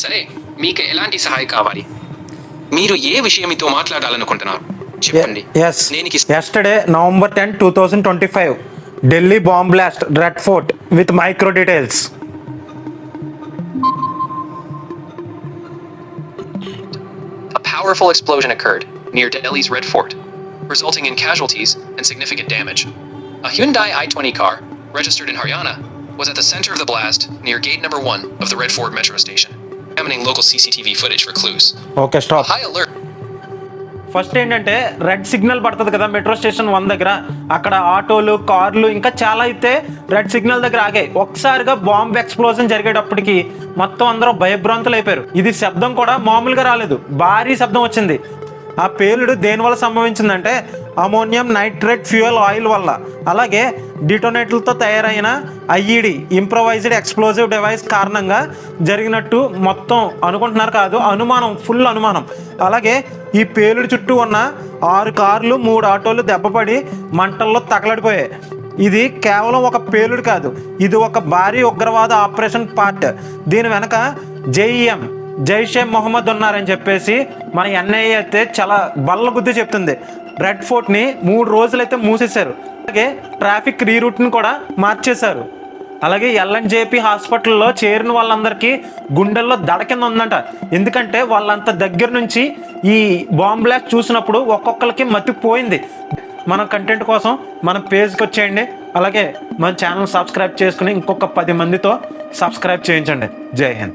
సరే మీకు ఎలాంటి సహాయం కావాలి మీరు ఏ విషయం మీతో మాట్లాడాలనుకుంటున్నారు చెప్పండి ఎస్ నేను ఇక yesterday November ten two thousand twenty five Delhi bomb blast Red Fort with micro details A powerful explosion occurred near Delhi's Red Fort, resulting in casualties and significant damage. A Hyundai i20 car, registered in Haryana, was at the center of the blast near gate number 1 of the Red Fort metro station, Examining local CCTV footage for clues. Okay stop high alert. First ఏంటంటే red signal పడుతుంది కదా metro station one దగ్గర. అక్కడ ఆటోలు కార్లు ఇంకా చాలా అయితే రెడ్ సిగ్నల్ దగ్గర ఆగాయి. ఒక్కసారిగా బాంబ్ ఎక్స్ప్లోజన్ జరిగేటప్పటికి మొత్తం అందరూ భయభ్రాంతులు అయిపోయారు. ఇది శబ్దం కూడా మామూలుగా రాలేదు. భారీ శబ్దం వచ్చింది. ఆ పేలుడు దేనివల్ల సంభవించిందంటే అమోనియం నైట్రేట్ ఫ్యూయల్ ఆయిల్ వల్ల. అలాగే డిటోనేట్లతో తయారైన ఐఈడి ఇంప్రొవైజ్డ్ ఎక్స్ప్లోజివ్ డివైస్ కారణంగా జరిగినట్టు మొత్తం అనుకుంటున్నారు కాదు అనుమానం ఫుల్ అనుమానం. అలాగే ఈ పేలుడు చుట్టూ ఉన్న ఆరు కార్లు మూడు ఆటోలు దెబ్బపడి మంటల్లో తగలడిపోయాయి. ఇది కేవలం ఒక పేలుడు కాదు ఇది ఒక భారీ ఉగ్రవాద ఆపరేషన్ పార్ట్. దీని వెనక జేఈఎం జైషే మొహమ్మద్ ఉన్నారని చెప్పేసి మన ఎన్ఐఏ అయితే చాలా బల్ల గుద్ది చెప్తుంది. రెడ్ ఫోర్ట్ని మూడు రోజులైతే మూసేశారు. అలాగే ట్రాఫిక్ రీరూట్ని కూడా మార్చేశారు. అలాగే ఎల్ఎన్జేపీ హాస్పిటల్లో చేరిన వాళ్ళందరికీ గుండెల్లో దడ కింద ఉందంట. ఎందుకంటే వాళ్ళంత దగ్గర నుంచి ఈ బాంబ్ బ్లాస్ట్ చూసినప్పుడు ఒక్కొక్కరికి మతిపోయింది. మన కంటెంట్ కోసం మన పేజ్కి వచ్చేయండి. అలాగే మన ఛానల్ సబ్స్క్రైబ్ చేసుకుని ఇంకొక పది మందితో సబ్స్క్రైబ్ చేయించండి. జై హింద్.